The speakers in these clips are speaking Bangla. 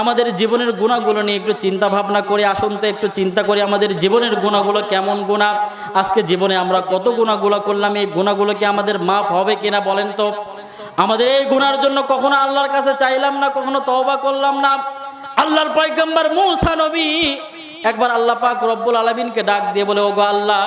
আমাদের জীবনের গুণাগুলো নিয়ে একটু চিন্তা ভাবনা করে আসুন তো, একটু চিন্তা করি আমাদের জীবনের গুণাগুলো কেমন গুণা? আজকে জীবনে আমরা কত গুণাগুলো করলাম, এই গুণাগুলো কি আমাদের মাফ হবে কিনা বলেন তো? আমাদের এই গুণার জন্য কখনো আল্লাহর কাছে চাইলাম না, কখনো তওবা করলাম না। আল্লাহর পয়গম্বর মুসা নবী একবার আল্লাহ পাক রব্বুল আলমিনকে ডাক দিয়ে বলে, ওগো আল্লাহ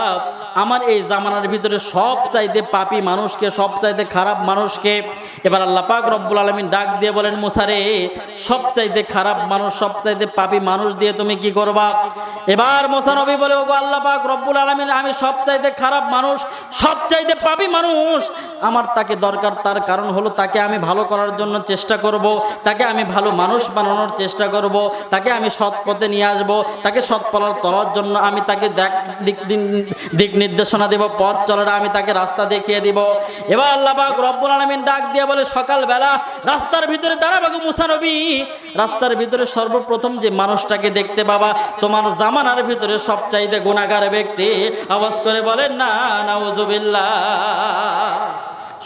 আমার এই জামানার ভিতরে সব চাইতে পাপি মানুষকে সব চাইতে খারাপ মানুষকে, এবার আল্লাহ পাক রব্বুল আলমিন ডাক দিয়ে বলেন মুসারে সব চাইতে খারাপ মানুষ সব চাইতে পাপি মানুষ দিয়ে তুমি কি করবা? এবার মোসানবী বলে, ওগো আল্লাহ পাক রব্বুল আলমিন, আমি সব চাইতে খারাপ মানুষ সব চাইতে পাপি মানুষ। আমার তাকে দরকার, তার কারণ হলো তাকে আমি ভালো করার জন্য চেষ্টা করব, তাকে আমি ভালো মানুষ বানানোর চেষ্টা করব, তাকে আমি সৎ পথে নিয়ে আসব, তাকে সৎ পলার চলার জন্য আমি তাকে দেখ- দিক দিন- দিক নির্দেশনা দেব, পথ চলার আমি তাকে রাস্তা দেখিয়ে দিব। এবার আল্লাহ পাক রব্বুল আলমিন ডাক দিয়ে বলে, সকালবেলা রাস্তার ভিতরে দাঁড়াবাগু মুসানবী রাস্তার ভিতরে সর্বপ্রথম যে মানুষটাকে দেখতে পাবা, তোমার জামানার ভিতরে সবচাইতে গুণাগার ব্যক্তি। আওয়াজ করে বলেন না, নাউজুবিল্লাহ।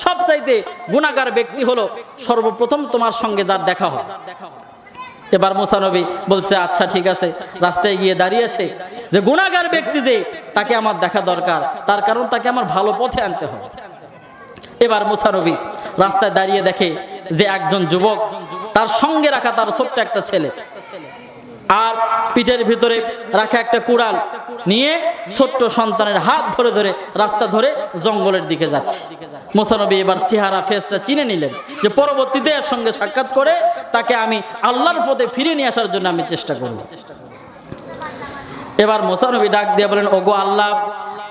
সবচাইতে গুণাগার ব্যক্তি হলো সর্বপ্রথম তোমার সঙ্গে যার দেখা হয় এবার মোসানবী বলছে আচ্ছা ঠিক আছে। রাস্তায় গিয়ে দাঁড়িয়েছে যে গুণাগার ব্যক্তি যে, তাকে আমার দেখা দরকার। তার কারণ তাকে আমার ভালো পথে আনতে হবে। এবার মুসানবী রাস্তায় দাঁড়িয়ে দেখে যে একজন যুবক, তার সঙ্গে রাখা তার ছোট্ট একটা ছেলে। আর পিঠের ভিতরে রাখা একটা কুড়াল নিয়ে ছোট্ট সন্তানের হাত ধরে ধরে রাস্তা ধরে জঙ্গলের দিকে যাচ্ছে। মোসানবী এবার চেহারা ফেসটা চিনে নিলেন যে পরবর্তীতে এর সঙ্গে সাক্ষাৎ করে তাকে আমি আল্লাহর পথে ফিরে নিয়ে আসার জন্য আমি চেষ্টা করব। এবার মোসানবী ডাক দিয়ে বলেন, ওগো আল্লাহ,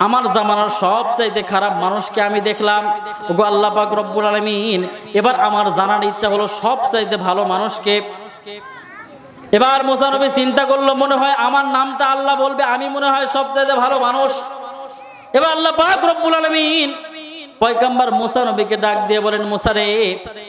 আমার জামানার সব চাইতে খারাপ মানুষকে আমি দেখলাম। ওগো আল্লাহ পাক রব্বুল আলমিন, এবার আমার জানার ইচ্ছা হলো সব চাইতে ভালো মানুষকে। এবার মোসানবী চিন্তা করল, মনে হয় আমার নামটা আল্লাহ বলবে, আমি মনে হয় সব চাইতে ভালো মানুষ। এবার আল্লাহ পাক রব্বুল আলমিন পয়কাম্বার মুসা নবীকে ডাক দিয়ে বলেন মুসারে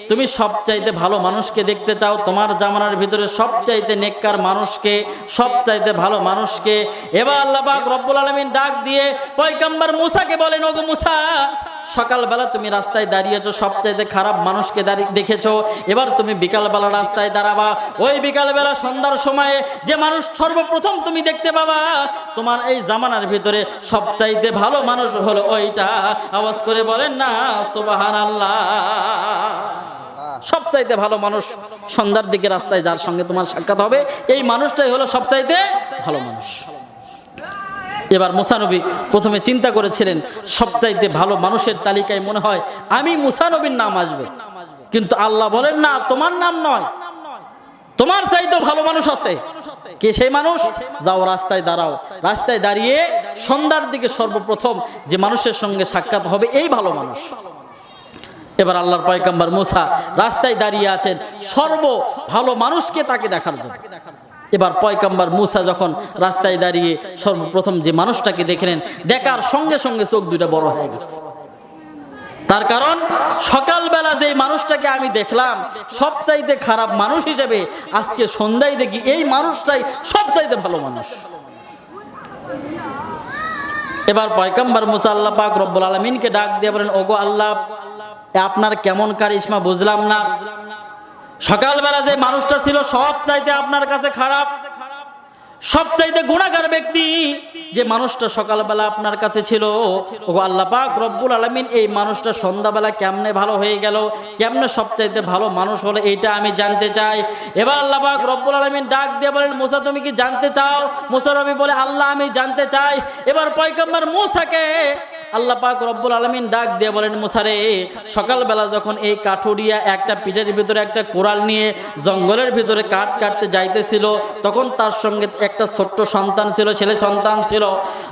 তুমি সবচাইতে ভালো মানুষকে দেখতে চাও। তোমার জামানার ভিতরে সবচাইতে নেককার মানুষকে, সবচাইতে ভালো মানুষকে। এবার আল্লাহ রব্বুল আলমিন ডাক দিয়ে পয়কাম্বার মুসাকে বলেন, ওগো মুসা সকালবেলা তুমি রাস্তায় দাঁড়িয়েছো, সবচাইতে খারাপ মানুষকে দেখেছ। এবার তুমি বিকালবেলা রাস্তায় দাঁড়াবা। ওই বিকালবেলা সন্ধ্যার সময়ে যে মানুষ সর্বপ্রথম তুমি দেখতে পাবা, তোমার এই জামানার ভিতরে সবচাইতে ভালো মানুষ হলো ওইটা। আওয়াজ করে বলেন না সুবাহান আল্লাহ সবচাইতে ভালো মানুষ সন্ধ্যার দিকে রাস্তায় যার সঙ্গে তোমার সাক্ষাৎ হবে, এই মানুষটাই হলো সবচাইতে ভালো মানুষ। এবার মুসানবী প্রথমে চিন্তা করেছিলেন, সবচাইতে ভালো মানুষের তালিকায় মনে হয় আমি মুসানবীর নাম আসবে। কিন্তু আল্লাহ বলেন, না, তোমার নাম নয়। তোমার চাইতে ভালো মানুষ আছে। কে সেই মানুষ? যাও রাস্তায় দাঁড়াও। রাস্তায় দাঁড়িয়ে সন্ধ্যার দিকে সর্বপ্রথম যে মানুষের সঙ্গে সাক্ষাৎ হবে, এই ভালো মানুষ। এবার আল্লাহর পয়কাম্বার মুসা রাস্তায় দাঁড়িয়ে আছেন সর্ব ভালো মানুষকে তাকে দেখার জন্য। এবার পয়কাম্বার মুসা যখন রাস্তায় দাঁড়িয়ে সর্বপ্রথম যে মানুষটাকে দেখলেন, দেখার সঙ্গে সঙ্গে চোখ দুটা বড় হয়ে গেছে। তার কারণ, সকালবেলা যে মানুষটাকে আমি দেখলাম, সবচাইতে খারাপ মানুষ হিসেবে আজকে সন্ধ্যায় দেখি এই মানুষটাই সবচাইতে ভালো মানুষ। এবার পয়কাম্বার মুসা আল্লাহ পাক রব্বুল আলমিনকে ডাক দিয়ে বলেন, ওগো আল্লাহ, আপনার কেমন কারিশমা বুঝলাম না। সকালবেলা যে মানুষটা ছিল সব চাইতে আপনার কাছে খারাপ। সব চাইতে গুণাগার ব্যক্তি যে মানুষটা সকালবেলা আপনার কাছে ছিল। ও আল্লাহ পাক রব্বুল আলমিন এই মানুষটা সন্ধ্যাবেলা কেমনে ভালো হয়ে গেল, কেমনে সব চাইতে ভালো মানুষ হলো এইটা আমি জানতে চাই। এবার আল্লাহ পাক রব্বুল আলমিন ডাক দিয়ে বলেন, মোসা, তুমি কি জানতে চাও? মুসা রবি বলে, আল্লাহ, আমি জানতে চাই। এবার পয়কম্বর মুসাকে আল্লাহ পাক রব্বুল আলমিন ডাক দিয়ে বলেন মুসারে সকালবেলা যখন এই কাঠুরিয়া একটা পিঠের ভিতরে একটা কোরাল নিয়ে জঙ্গলের ভিতরে কাঠ কাটতে যাইতেছিল, তখন তার সঙ্গে একটা ছোট্ট সন্তান ছিল, ছেলে সন্তান ছিল।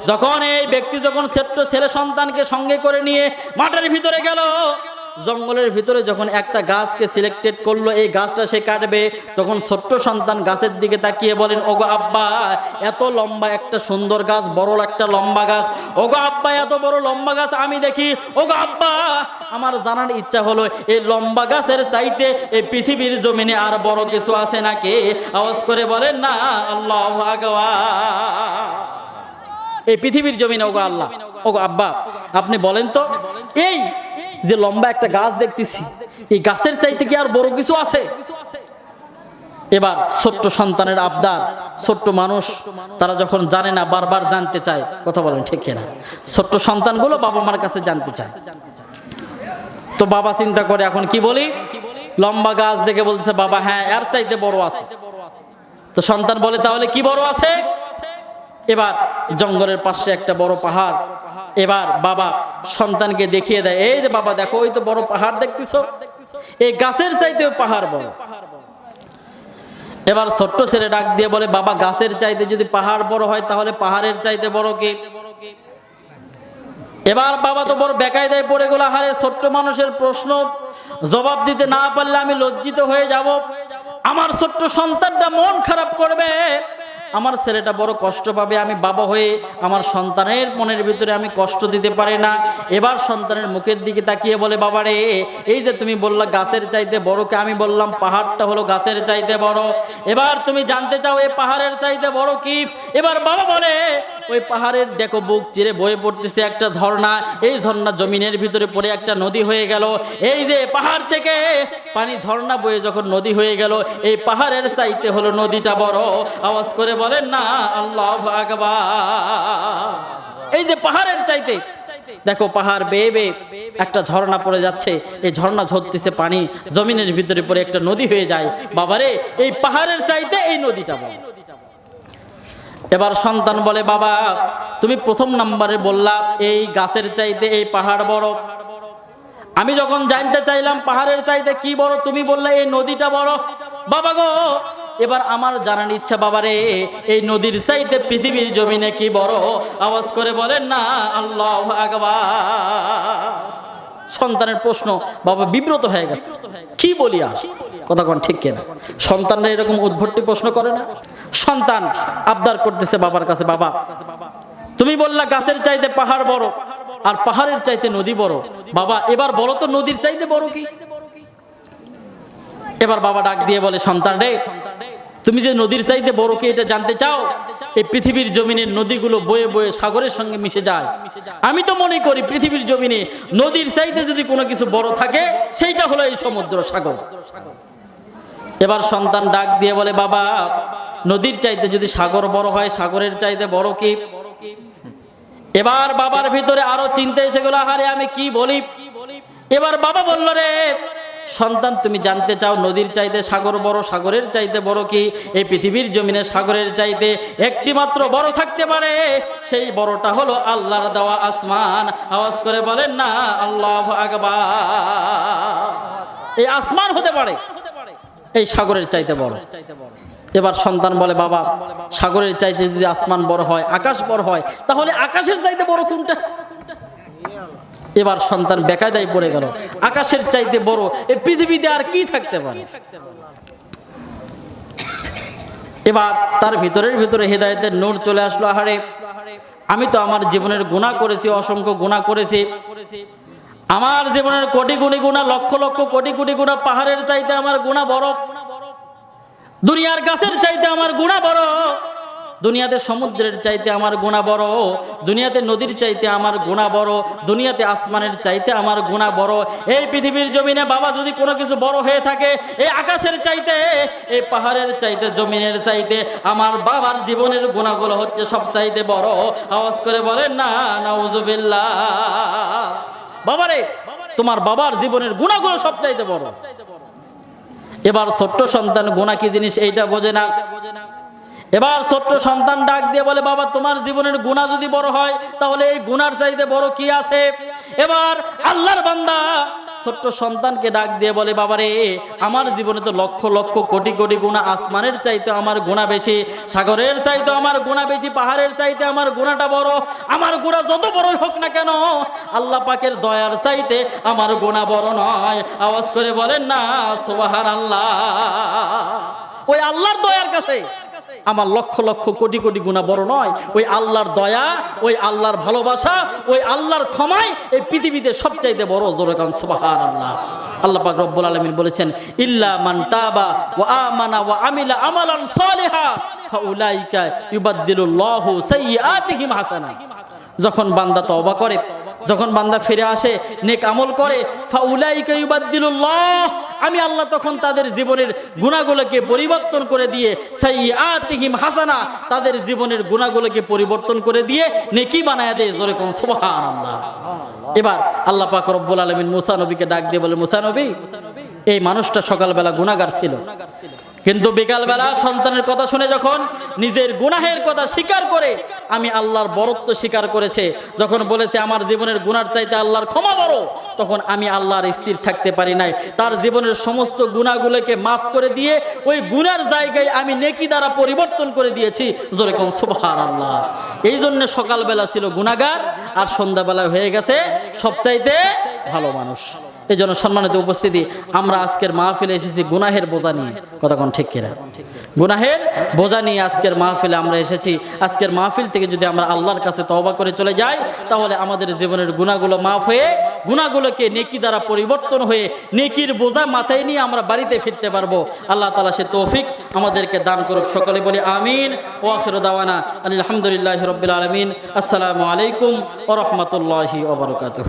যখন এই ব্যক্তি যখন ছোট্ট ছেলে সন্তানকে সঙ্গে করে নিয়ে মাঠের ভিতরে গেল জঙ্গলের ভিতরে যখন একটা গাছকে সিলেক্টেড করল, এই গাছটা সে কাটবে, তখন ছোট্ট সন্তান গাছের দিকে তাকিয়ে বলেন, ওগো আব্বা, এত লম্বা একটা সুন্দর গাছ, বড় একটা লম্বা গাছ। ওগো আব্বা, এত বড় লম্বা গাছ, আমি দেখি। ওগো আব্বা, আমার জানার ইচ্ছা হলো, এই লম্বা গাছের চাইতে এই পৃথিবীর জমিনে আর বড় কিছু আছে নাকি? আওয়াজ করে বলেন, না, আল্লাহ এই পৃথিবীর জমিনে, ওগো আল্লাহ, ওগো আব্বা, আপনি বলেন তো, এই যে লম্বা একটা গাছ দেখতেছি, এই গাছের চাইতে কি আর বড় কিছু আছে? এবার ছোট্ট সন্তানের আবদার, ছোট্ট মানুষ, তারা যখন জানে না, বারবার জানতে চায়, কথা বলেন ঠিক না ছোট্ট সন্তানগুলো বাবা মার কাছে জানতে চায়। তো বাবা চিন্তা করে, এখন কি বলি? লম্বা গাছ দেখে বলতেছে, বাবা হ্যাঁ এর চাইতে বড় আছে। তো সন্তান বলে, তাহলে কি বড় আছে? এবার জঙ্গলের পাশে একটা বড় পাহাড় এবার বাবা সন্তানকে দেখিয়ে দেয়, এই যে বাবা, দেখো, ওই তো বড় পাহাড় দেখতেছ। এই গাছের চাইতেও পাহাড় বড়। এবার ছোট্ট ছেলে ডাক দিয়ে বলে, বাবা, গাছের চাইতে যদি পাহাড় বড় হয়, তাহলে পাহাড়ের চাইতে বড় কে? এবার বাবা তো বড় বেকায়দায় পড়ে গেল হারে ছোট্ট মানুষের প্রশ্ন। জবাব দিতে না পারলে আমি লজ্জিত হয়ে যাব। আমার ছোট্ট সন্তানটা মন খারাপ করবে। আমার ছেলেটা বড় কষ্ট পাবে, আমি বাবা হয়ে আমার সন্তানের মনের ভিতরে আমি কষ্ট দিতে পারি না। এবার সন্তানের মুখের দিকে তাকিয়ে বলে বাবা রে এই যে তুমি বললা গাছের চাইতে বড়কে আমি বললাম, পাহাড়টা হলো গাছের চাইতে বড়। এবার তুমি জানতে চাও এই পাহাড়ের চাইতে বড় কি? এবার বাবা বলে ওই পাহাড়ের দেখো বুক চিরে বয়ে পড়তেছে একটা ঝর্ণা। এই ঝর্ণা জমিনের ভিতরে পড়ে একটা নদী হয়ে গেল। এই যে পাহাড় থেকে পানি ঝর্ণা বয়ে যখন নদী হয়ে গেল, এই পাহাড়ের চাইতে হলো নদীটা বড়। আওয়াজ করে বলেন, না, আল্লাহ আকবার। এই যে পাহাড়ের চাইতে, দেখো পাহাড় বেয়ে বেয়ে একটা ঝর্ণা পড়ে যাচ্ছে। এই ঝর্ণা ঝরতেছে পানি, জমিনের ভিতরে পড়ে একটা নদী হয়ে যায়। বাবারে, এই পাহাড়ের চাইতে এই নদীটা বড়। এবার সন্তান বলে, বাবা, তুমি প্রথম নাম্বারে বললা, এই গাছের চাইতে এই পাহাড় বড়। আমি যখন জানতে চাইলাম পাহাড়ের চাইতে কি বড়, তুমি বললে, এই নদীটা বড়। বাবা গো, এবার আমার জানার ইচ্ছা বাবারে এই নদীর চাইতে পৃথিবীর জমিনে কি বড়? আওয়াজ করে বলেন, না, আল্লাহ সন্তানের প্রশ্ন, বাবা, বিব্রত হয়ে গেছে। কি বলি আর? কথা কোন ঠিক কেনা? সন্তানরা এরকম উদ্ভট্টি প্রশ্ন করে না। সন্তান আবদার করতেছে বাবার কাছে, বাবা। তুমি বললা গাছের চাইতে পাহাড় বড়, আর পাহাড়ের চাইতে নদী বড়। বাবা, এবার বলো তো নদীর চাইতে বড় কি? এবার বাবা ডাক দিয়ে বলে, সন্তান রে, তুমি যে নদীর চাইতে বড় কি এটা জানতে চাও? এই পৃথিবীর জমিনের নদীগুলো বয়ে বয়ে সাগরের সঙ্গে মিশে যায়। আমি তো মনে করি পৃথিবীর জমিনে নদীর চাইতে যদি কোনো কিছু বড় থাকে, সেইটা হলো এই সমুদ্র সাগর। এবার সন্তান ডাক দিয়ে বলে, বাবা নদীর চাইতে যদি সাগর বড় হয়, সাগরের চাইতে বড় কি? এবার বাবার ভিতরে আরও চিন্তা এসে গেল, আহারে আমি কি বলি? এবার বাবা বলল, রে, সন্তান, তুমি জানতে চাও নদীর চাইতে সাগর বড়, সাগরের চাইতে বড় কি? এই পৃথিবীর জমিনে সাগরের চাইতে একটি মাত্র বড় থাকতে পারে। সেই বড়টা হলো আল্লাহর দেওয়া আসমান। আওয়াজ করে বলেন, না, আল্লাহ আকবার। এই আসমান হতে পারে, এই সাগরের চাইতে বড়। এবার সন্তান বলে, বাবা, সাগরের চাইতে যদি আসমান বড় হয়, আকাশ বড় হয়, তাহলে আকাশের চাইতে বড় কোনটা? এবার সন্তান বেকায়দায় পড়ে গেল। আকাশের চাইতে বড় এই পৃথিবীতে আর কি থাকতে পারে? এবার তার ভিতরের ভিতরে হেদায়তের নূর চলে আসলো, আহারে, আমি তো আমার জীবনের গুণা করেছি, অসংখ্য গুণা করেছি। আমার জীবনের কোটি কোটি গুণা লক্ষ লক্ষ কোটি কোটি গুণা পাহাড়ের চাইতে আমার গুণা বড়। দুনিয়ার গাছের চাইতে আমার গুণা বড়, দুনিয়াতে সমুদ্রের চাইতে আমার গুণা বড়, দুনিয়াতে নদীর চাইতে আমার গুণা বড়, দুনিয়াতে আসমানের চাইতে আমার গুণা বড়। এই পৃথিবীর জমিনে বাবা যদি কোনো কিছু বড় হয়ে থাকে, এই আকাশের চাইতে, এই পাহাড়ের চাইতে, জমিনের চাইতে, আমার বাবার জীবনের গুণাগুলো হচ্ছে সব চাইতে বড়। আওয়াজ করে বলেন, না, নাউজুবিল্লাহ। বাবারে, তোমার বাবার জীবনের গুণাগুলো সব চাইতে বড়। এবার ছোট্ট সন্তান গোনা কি জিনিস এইটা বোঝে না। এবার ছোট্ট সন্তান ডাক দিয়ে বলে, বাবা, তোমার জীবনের গুণা যদি বড় হয়, তাহলে এই গুনার চাইতে বড় কি আছে? এবার আল্লাহর বান্দা ছোট্ট সন্তানকে ডাক দিয়ে বলে, বাবারে, আমার জীবনে তো লক্ষ লক্ষ কোটি কোটি গুণা আসমানের চাইতে আমার গুণা বেশি, সাগরের চাইতে আমার গুণা বেশি, পাহাড়ের চাইতে আমার গুণাটা বড়, আমার গুণা যত বড় হোক না কেন, আল্লাহ পাকের দয়ার চাইতে আমার গুণা বড় নয়। আওয়াজ করে বলেন, না সোবাহার আল্লাহ ওই আল্লাহর দয়ার কাছে আমার লক্ষ লক্ষ কোটি কোটি গুণা বড় নয়। ওই আল্লাহর দয়া, ওই আল্লাহর ভালোবাসা, ওই আল্লাহর ক্ষমায় এই পৃথিবীতে সবচাইতে বড় জোরে সুবাহান আল্লাহ আল্লাহ পাক রব্বুল আলামিন বলেছেন, ইল্লা মান তাবা ওয়া আমানা ওয়া আমিলা আমালান সালিহা, ফাউলাইকা ইউবাদদিলুল্লাহু সাইয়্যাতিহিম হাসানা যখন বান্দা তওবা করে, যখন বান্দা ফিরে আসে, নেক আমল করে, ফাউলাইকা ইউবাদদিলুল্লাহ আমি আল্লাহ তখন তাদের জীবনের গুণাগুলোকে পরিবর্তন করে দিয়ে সেই আতিহিম হাসানা তাদের জীবনের গুণাগুলোকে পরিবর্তন করে দিয়ে নেকি বানায় দেয় জোরে কোন সুবহান আল্লাহ এবার আল্লাহ পাক রব্বুল আলমিন মুসানবীকে ডাক দিয়ে বলে মুসানবী এই মানুষটা সকালবেলা গুণাগার ছিল। কিন্তু বিকালবেলা সন্তানের কথা শুনে যখন নিজের গুনাহের কথা স্বীকার করে, আমি আল্লাহর বরত্ব স্বীকার করেছে, যখন বলেছে, আমার জীবনের গুনার চাইতে আল্লাহর ক্ষমা বড়, তখন আমি আল্লাহর স্থির থাকতে পারি নাই। তার জীবনের সমস্ত গুণাগুলোকে মাফ করে দিয়ে, ওই গুনার জায়গায় আমি নেকি দ্বারা পরিবর্তন করে দিয়েছি। জোরে কোন সুবহান আল্লাহ এই জন্য সকালবেলা ছিল গুণাগার আর সন্ধ্যাবেলা হয়ে গেছে সবচাইতে ভালো মানুষ। এই জন্য সম্মানিত উপস্থিতি, আমরা আজকের মাহফিলে এসেছি গুনাহের বোঝা নিয়ে। কোন ঠিক কিনা? গুনাহের বোঝা নিয়ে আজকের মাহফিলে আমরা এসেছি। আজকের মাহফিল থেকে যদি আমরা আল্লাহর কাছে তওবা করে চলে যাই, তাহলে আমাদের জীবনের গুণাগুলো মাফ হয়ে গুণাগুলোকে নেকি দ্বারা পরিবর্তন হয়ে, নেকির বোঝা মাথায় নিয়ে আমরা বাড়িতে ফিরতে পারব। আল্লাহ তালা সে তৌফিক আমাদেরকে দান করুক, সকলে বলি আমিন। ও আখির দাওয়ানা আলহামদুলিল্লাহ রবিল আলমিন। আসসালামু আলাইকুম ও রহমতুল্লাহি ওবরকাতহ